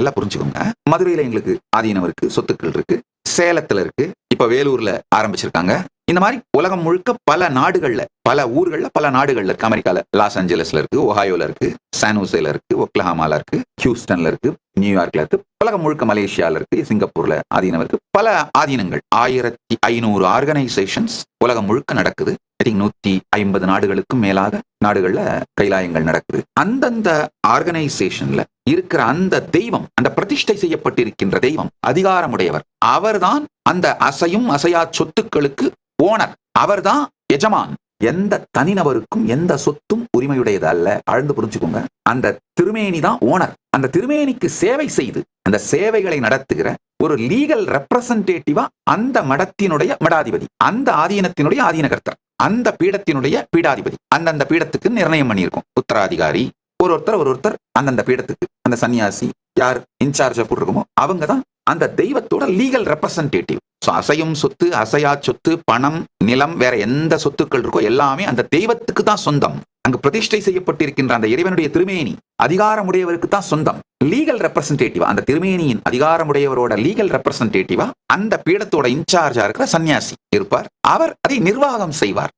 நல்லா புரிஞ்சுக்கோங்க. மதுரையில எங்களுக்கு ஆதீனம் இருக்கு சொத்துக்கள் இருக்கு சேலத்துல இருக்கு இப்ப வேலூர்ல ஆரம்பிச்சிருக்காங்க. இந்த மாதிரி உலகம் முழுக்க பல நாடுகள்ல பல ஊர்கள்ல பல நாடுகள்ல இருக்கு. அமெரிக்கால லாஸ் ஏஞ்சலஸ்ல இருக்கு ஒஹாயோல இருக்கு. சானூசேல இருக்கு ஒக்லஹாமால இருக்கு ஹியூஸ்டன்ல இருக்கு நியூயார்க்ல இருக்கு உலகம் முழுக்க மலேசியால இருக்கு சிங்கப்பூர்ல ஆதீனம் இருக்கு. பல ஆதீனங்கள் ஆயிரத்தி ஐநூறு ஆர்கனைசேஷன்ஸ் உலகம் முழுக்க நடக்குது. நூத்தி ஐம்பது நாடுகளுக்கும் மேலாக நாடுகள்ல கைலாயங்கள் நடக்குது. அந்தந்த ஆர்கனைசேஷன்ல இருக்கிற அந்த தெய்வம் அந்த பிரதிஷ்டை செய்யப்பட்டிருக்கின்ற தெய்வம் அதிகாரமுடையவர் அவர்தான் அந்த அசையும் அசையா சொத்துக்களுக்கு ஓனர். அவர்தான் எஜமான். எந்த தனிநபருக்கும் எந்த சொத்தும் உரிமையுடையது அல்ல ஆழ்ந்து புரிஞ்சுக்கோங்க. அந்த திருமேனி தான் ஓனர். அந்த திருமேனிக்கு சேவை செய்து அந்த சேவைகளை நடத்துகிற ஒரு லீகல் ரெப்ரசன்டேட்டிவா அந்த மடத்தினுடைய மடாதிபதி அந்த ஆதீனத்தினுடைய ஆதீனகர்த்தர் அந்த பீடத்தினுடைய பீடாதிபதி அந்தந்த பீடத்துக்கு நிர்ணயம் பண்ணியிருக்கோம். உத்தராதிகாரி ஒரு ஒருத்தர் ஒரு ஒருத்தர் அந்தந்த பீடத்துக்கு அந்த சன்னியாசி யார் இன்சார்ஜா போட்டிருக்கோமோ அவங்க தான் அந்த தெய்வத்தோட லீகல் ரெப்ரசன்டேட்டிவ் ஸோ அசையும் சொத்து அசையா சொத்து பணம் நிலம் வேற எந்த சொத்துக்கள் இருக்கோ எல்லாமே அந்த தெய்வத்துக்கு தான் சொந்தம். அங்கு பிரதிஷ்டை செய்யப்பட்டிருக்கின்ற அந்த இறைவனுடைய திருமேனி அதிகாரமுடையவருக்கு தான் சொந்தம் லீகல் ரெப்ரசன்டேட்டிவா அந்த திருமேனியின் அதிகாரமுடையவரோட லீகல் ரெப்ரசன்டேட்டிவா அந்த பீடத்தோட இன்சார்ஜா இருக்கிற சன்னியாசி இருப்பார். அவர் அதை நிர்வாகம் செய்வார்.